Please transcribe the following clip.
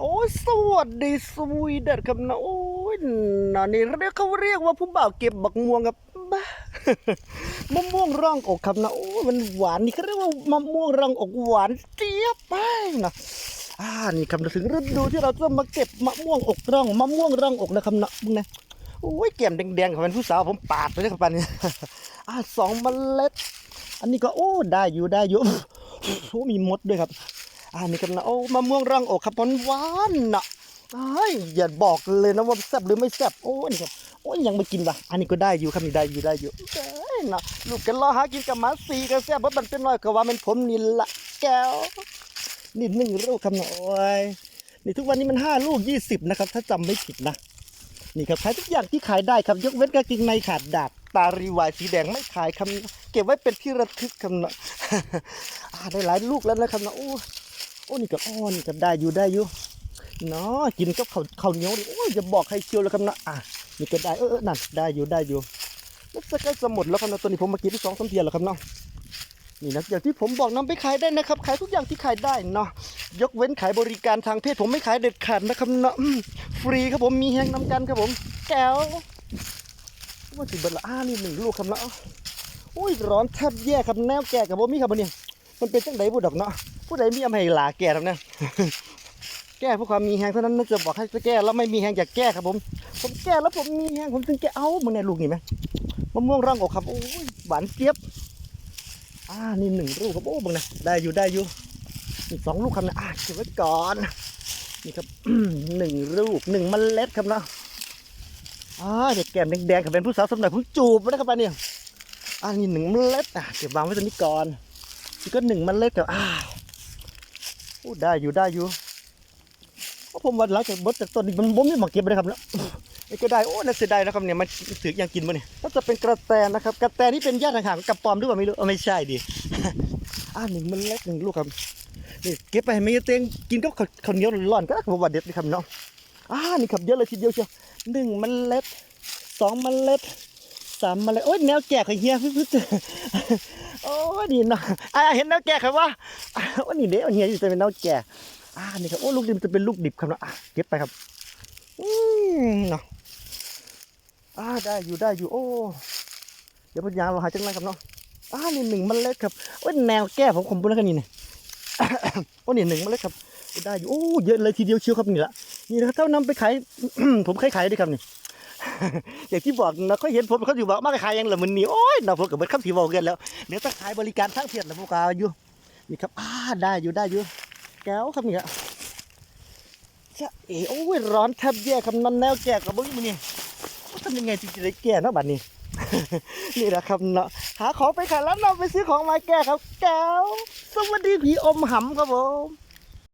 โอ้ยสวัสดีสวีเดนครับนะโอ้ยน่ะนี่เรียกเขาเรียกว่าผู้บ่าวเก็บบักม่วงครับบ้ามะม่วงร่องอกครับนะโอ้ยมันหวานนี่เขาเรียกว่ามะม่วงร่องอกหวานเจี๊ยบไปนะอ่านี่ครับถึงฤดูที่เราจะมาเก็บมะม่วงอกร่องมะม่วงร่องอกนะครับนะมึงนะโอ้ยแก้มแดงๆของเป็นผู้สาวผมปาดไปเลยครับปันนี้อ่าสองเมล็ด อันนี้ก็โอ้ได้อยู่ได้อยู่โอ้มีมดด้วยครับ อันนี้ครับนะโอ้มะม่วงร่องอกครับมันหวานนะไอ้ยอย่าบอกเลยนะว่าแซ่บหรือไม่แซ่บโอ้นี่ครับโอ้ยยังไม่กินว่ะอันนี้ก็ได้อยู่ครับนี่ได้อยู่ได้อยู่เอ้ยนะลูกกันรอหากินกับหมาสีก็แซ่บเพราะมันเป็นน้อยก็ว่ามันผมนี่ละแก้วนี่หนึ่งลูกครับนะโอ้ยนี่ทุกวันนี้มันห้าลูกยี่สิบนะครับ ถ้าจำไม่ผิดนะนี่ครับขายทุกอย่างที่ขายได้ครับยกเว้นกางเกงในขาดดาบตารีวายสีแดงไม่ขายครับเก็บไว้เป็นที่ระทึกครับนะอ่าได้หลายลูกแล้วนะครับนะโอ้ โอ้นี่กับอ้อนี่กับได้อยู่ได้อยู่เนาะกินกับข้าวข้าวเหนียวโอ้ยจะบอกใครเชียวแล้วครับนะอะนี่ก็ได้เออนั่นได้อยู่ได้อยู่แล้วจะใกล้จะหมดแล้วครับนะตัวนี้ผมมากินที่สองสามเทียนแล้วครับเนาะนี่นะอย่างที่ผมบอกนำไปขายได้นะครับขายทุกอย่างที่ขายได้เนาะยกเว้นขายบริการทางเพศผมไม่ขายเด็ดขาดนะครับเนาะฟรีครับผมมีแห้งน้ำกันครับผมแก้วว่าสิบิดละอ้านี่หนึ่งลูกครับเนาะอุ้ยร้อนแทบแย่ครับแนวแก่กับผมมีครับเนี่ยมันเป็นจังไดบุดอกเนาะ ผู้ใดมีอำไห้หลาแก่ครับเนี่ยแก้เพื่อความมีแห้งเท่านั้นนึกจะบอกให้จะแก้แล้วไม่มีแห้งอยากแก้ครับผม ผมแก้แล้วผมมีแห้งผมถึงแก้เอามึงเนี่ยลูกนี่ไหมมะม่วงร่างอกครับโอ้ยหวานเจี๊ยบอ่านี่หนึ่งลูกครับโอ้มึงนะได้อยู่ได้อยู่นี่สองลูกครับนะอ่าเก็บไว้ก่อนนี่ครับหนึ่งลูกหนึ่งเมล็ดครับเนาะอ่าเด็กแก้มแดงๆครับเป็นผู้สาวสมนัยผมจูบไว้นะครับอันนี้อ่านี่หนึ่งเมล็ดอะเก็บวางไว้ตรงนี้ก่อนนี่ก็หนึ่งเมล็ดครับอ่า โอ้ได้อยู่ได้อยู่โอ้ผมว่าหลังจากบดจากต้นนี้มันบ่มีหมาเก็บเลยครับเนาะนี่ก็ได้โอ้น่าเสียดายนะครับเนี่ยมันถือยังกินมาเนี่ยก็จะเป็นกระแตนะครับ กระแตนี่เป็นญาติห่างๆกับปอมหรือเปล่าไม่รู้เอไม่ใช่ดิอ่าหนึ่งมันเล็ดหนึ่งลูกครับนี่เก็บไปให้แม่เตียงกินกับข้าวข้าวเหนียวร้อนก็ผมว่าเด็ดเลยครับเนาะอ่านี่ครับเยอะเลยทีเดียวเชียวหนึ่งมันเล็ดสองมันเล็ด สามเมล็ดโอ้ยแนวแก่ของเฮียพึ่งๆโอ้ยนี่เนาะอ่าเห็นแนวแก่ครับว่าโอ้นี่เด็กเฮียอยู่จะเป็นแนวแก่อ่านี่ครับโอ้ลูกดิบจะเป็นลูกดิบครับเนาะอะเก็บไปครับอืมเนาะอ่าได้อยู่ได้อยู่โอ้เดี๋ยวพยายาเราหาจังไรครับเนาะอ่านี่หนึ่งเมล็ดครับโอ้ยแนวแก่ของผมบุญแล้วกันนี่เนี่ยโอ้นี่หนึ่งมาเลยครับได้อยู่โอ้เยอะเลยทีเดียวเชียวครับนี่ละนี่นะครับเท่านำไปขายผมขายขายด้วยครับนี่ อย่างที่บอกนะเขาเห็นผมเขาอยู่บอกมาขายยังเหรอมันนี่โอ้ยนะผมกับเบิดคำที่บอกกันแล้วเดี๋ยวต้องขายบริการทั้งเพียรนะพวกเราอยู่นี่ครับอ่าได้อยู่ได้อยู่แก้วครับนี่ครับจะเอ๋โอ้ยร้อนแทบแย่ครับนั่นแนวแก่กับมึงมันนี่ทำยังไงจึงจะได้แก่เนาะบัดนี้ นี่แหละครับเนาะหาของไปขายแล้วเราไปซื้อของมาแก้ครับ แก้วสวัสดีผีอมหำครับผม